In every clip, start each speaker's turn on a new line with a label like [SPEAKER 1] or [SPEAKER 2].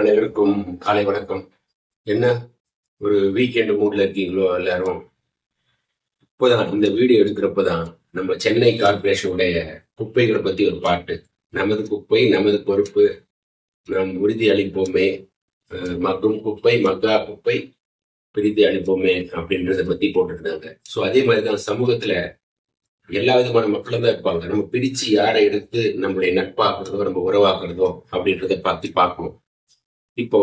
[SPEAKER 1] அனைவருக்கும் காலை வணக்கம். என்ன ஒரு வீக்கெண்டு மூடில் இருக்கீங்களோ எல்லாரும்? இப்போதான் இந்த வீடியோ எடுக்கிறப்பதான் நம்ம சென்னை கார்பரேஷனுடைய குப்பைகளை பற்றி ஒரு பாட்டு. நமது குப்பை நமது பொறுப்பு நாம் உறுதி அளிப்போமே மக்கும் குப்பை மக்கா குப்பை பிரித்து அளிப்போமே அப்படின்றத பற்றி போட்டுருந்தாங்க. ஸோ அதே மாதிரி தான் சமூகத்தில் எல்லா விதமான மக்களும் தான் இருப்பாங்க. நம்ம பிரித்து யாரை எடுத்து நம்மளுடைய நட்பாக்குறதோ நம்ம உறவாக்குறதோ அப்படின்றத பற்றி பார்க்கணும் இப்போ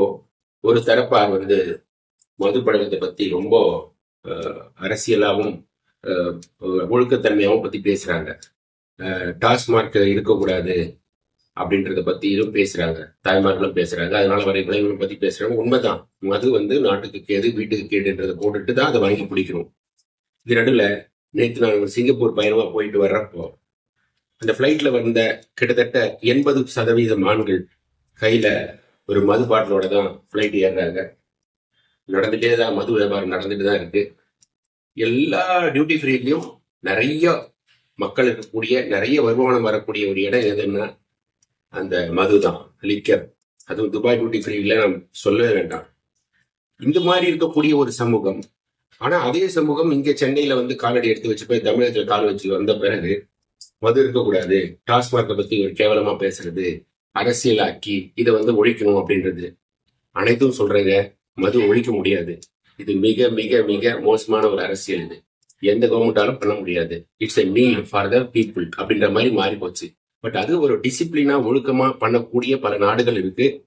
[SPEAKER 1] ஒரு தரப்பார் வந்து மது பழக்கத்தை பத்தி ரொம்ப அரசியலாகவும் ஒழுக்கத்தன்மையாகவும் பத்தி பேசுறாங்க. டாஸ்மார்க் இருக்கக்கூடாது அப்படின்றத பத்தியும் பேசுறாங்க. தாய்மார்களும் பேசுறாங்க. அதனால வரை விளைவுகளை பத்தி பேசுறாங்க உண்மைதான். மது வந்து நாட்டுக்கு கேடு வீட்டுக்கு கேடுன்றதை போட்டுட்டு தான் அதை வாங்கி பிடிக்கணும் இது நடுவில் நேற்று நான் சிங்கப்பூர் பயணமா போயிட்டு வர்றப்போ அந்த ஃப்ளைட்ல வந்த கிட்டத்தட்ட எண்பது சதவீதம் ஆண்கள் கையில ஒரு மது பாட்டிலோட தான் ஃப்ளைட் ஏறுறாங்க. நடந்துட்டே தான் மது வியாபாரம் நடந்துட்டு தான் இருக்கு. எல்லா டியூட்டி ஃப்ரீலையும் நிறைய மக்கள் இருக்கக்கூடிய நிறைய வருமானம் வரக்கூடிய ஒரு இடம் எதுன்னா அந்த மது தான் லிக்கர் அதுவும் துபாய் டியூட்டி ஃப்ரீல நாம் சொல்லவே வேண்டாம். இந்த மாதிரி இருக்கக்கூடிய ஒரு சமூகம் ஆனா அதே சமூகம் இங்க சென்னையில வந்து காலடி எடுத்து வச்சு போய் தமிழகத்துல கால் வச்சு வந்த பிறகு மது இருக்கக்கூடாது. டாஸ்மார்க்கை பத்தி ஒரு கேவலமா பேசுறது. அரசியலாக்கி இதை வந்து ஒழிக்கணும் அப்படின்றது. அனைத்தும் சொல்றேங்க. மது ஒழிக்க முடியாது. இது மிக மிக மிக மோசமான ஒரு அரசியல் இது. எந்த கவர்மெண்டாலும் பண்ண முடியாது. It's a need for the people அப்படின்ற மாதிரி மாறி போச்சு. பட் அது ஒரு டிசிப்ளினா ஒழுக்கமா பண்ணக்கூடிய பல நாடுகள் இருக்கு.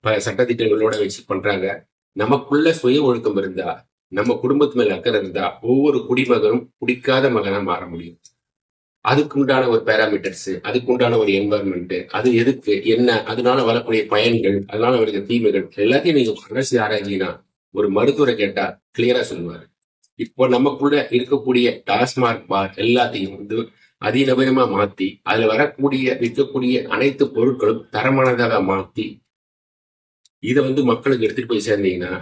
[SPEAKER 1] பல சட்டத்திட்டங்களோட வச்சு பண்றாங்க. நமக்குள்ள சுய ஒழுக்கம் இருந்தா நம்ம குடும்பத்து மேல அக்கறை இருந்தா ஒவ்வொரு குடிமகனும் குடிக்காத மகனா மாற முடியும். அதுக்கு உண்டான ஒரு பேராமீட்டர்ஸ் அதுக்கு உண்டான ஒரு என்வாயன்மெண்ட் அது எதுக்கு என்ன அதனால வரக்கூடிய பயன்கள் அதனால வருகிற தீமைகள் எல்லாத்தையும் நீங்க கடைசி ஆராய்ச்சினா ஒரு மருத்துவரை கேட்டா கிளியரா சொல்லுவாரு. இப்போ நமக்குள்ள இருக்கக்கூடிய டாஸ்மார்க் பார் எல்லாத்தையும் வந்து அதிநவீனமா மாத்தி அதுல வரக்கூடிய விற்கக்கூடிய அனைத்து பொருட்களும் தரமானதாக மாத்தி இதை வந்து மக்களுக்கு எடுத்துட்டு போய் சேர்ந்தீங்கன்னா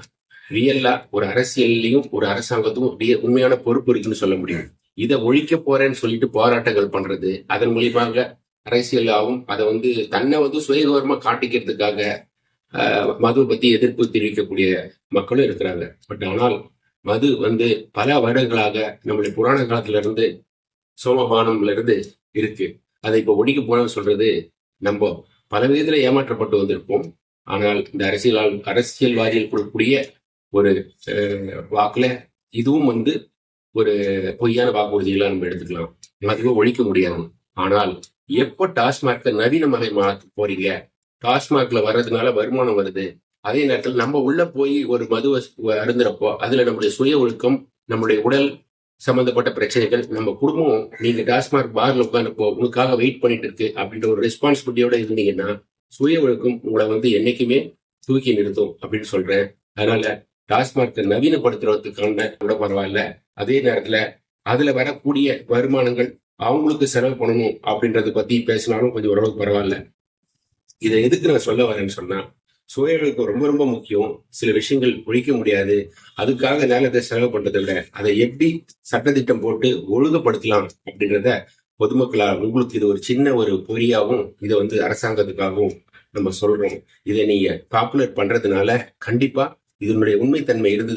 [SPEAKER 1] ரியல்லா ஒரு அரசியல்லையும் ஒரு அரசாங்கத்துக்கும் ரிய- உண்மையான பொறுப்பு இருக்குன்னு சொல்ல முடியும். இதை ஒழிக்க போறேன்னு சொல்லிட்டு போராட்டங்கள் பண்றது அதன் மூலியமாக அரசியலாகவும் அதை வந்து தன்னை வந்து சுயகரமா காட்டிக்கிறதுக்காக மது பத்தி எதிர்ப்பு தெரிவிக்கக்கூடிய மக்களும் இருக்கிறாங்க. பட் ஆனால் மது வந்து பல வருடங்களாக நம்மளுடைய புராண காலத்துல இருந்து சோமபானம்ல இருந்து இருக்கு. அதை இப்ப ஒழிக்க போனோம்னு சொல்றது நம்ம பல விதத்துல ஏமாற்றப்பட்டு வந்திருப்போம். ஆனால் இந்த அரசியலால் அரசியல்வாதிகள் கொடுக்கக்கூடிய ஒரு வாக்குல இதுவும் வந்து ஒரு பொய்யான வாக்குறுதிகளா நம்ம எடுத்துக்கலாம். அதுவும் ஒழிக்க முடியாது. ஆனால் எப்போ நவீன நவீனமாக மாற்ற போறீங்க? டாஸ்மார்க்ல வர்றதுனால வருமானம் வருது. அதே நேரத்தில் நம்ம உள்ள போய் ஒரு மது அருந்துறப்போ அதுல நம்முடைய சுய ஒழுக்கம் நம்முடைய உடல் சம்பந்தப்பட்ட பிரச்சனைகள் நம்ம குடும்பம் நீங்க டாஸ்மார்க் பார்ல உட்காந்துப்போ உங்களுக்காக வெயிட் பண்ணிட்டு இருக்கு அப்படின்ற ஒரு ரெஸ்பான்சிபிலிட்டியோட இருந்தீங்கன்னா சுய ஒழுக்கம் உங்களை வந்து என்னைக்குமே தூக்கி நிறுத்தும் அப்படின்னு சொல்றேன். அதனால டாஸ்மார்க்கை நவீனப்படுத்துறதுக்கான கூட பரவாயில்ல. அதே நேரத்துல அதுல வரக்கூடிய வருமானங்கள் அவங்களுக்கு செலவு பண்ணணும் அப்படின்றத பத்தி பேசினாலும் கொஞ்சம் ஓரளவுக்கு பரவாயில்ல. இதை எதுக்கு நான் சொல்ல வரேன்னு சொன்னா சுயங்களுக்கு ரொம்ப ரொம்ப முக்கியம். சில விஷயங்கள் ஒழிக்க முடியாது. அதுக்காக நேரத்தை செலவு பண்றதை விட அதை எப்படி சட்டத்திட்டம் போட்டு ஒழுங்குபடுத்தலாம் அப்படின்றத பொதுமக்களா உங்களுக்கு இது ஒரு சின்ன ஒரு பொறியாகவும் இதை வந்து அரசாங்கத்துக்காகவும் நம்ம சொல்றோம். இதை நீங்க பாப்புலர் பண்றதுனால கண்டிப்பா இதனுடைய உண்மைத்தன்மை இருந்தது.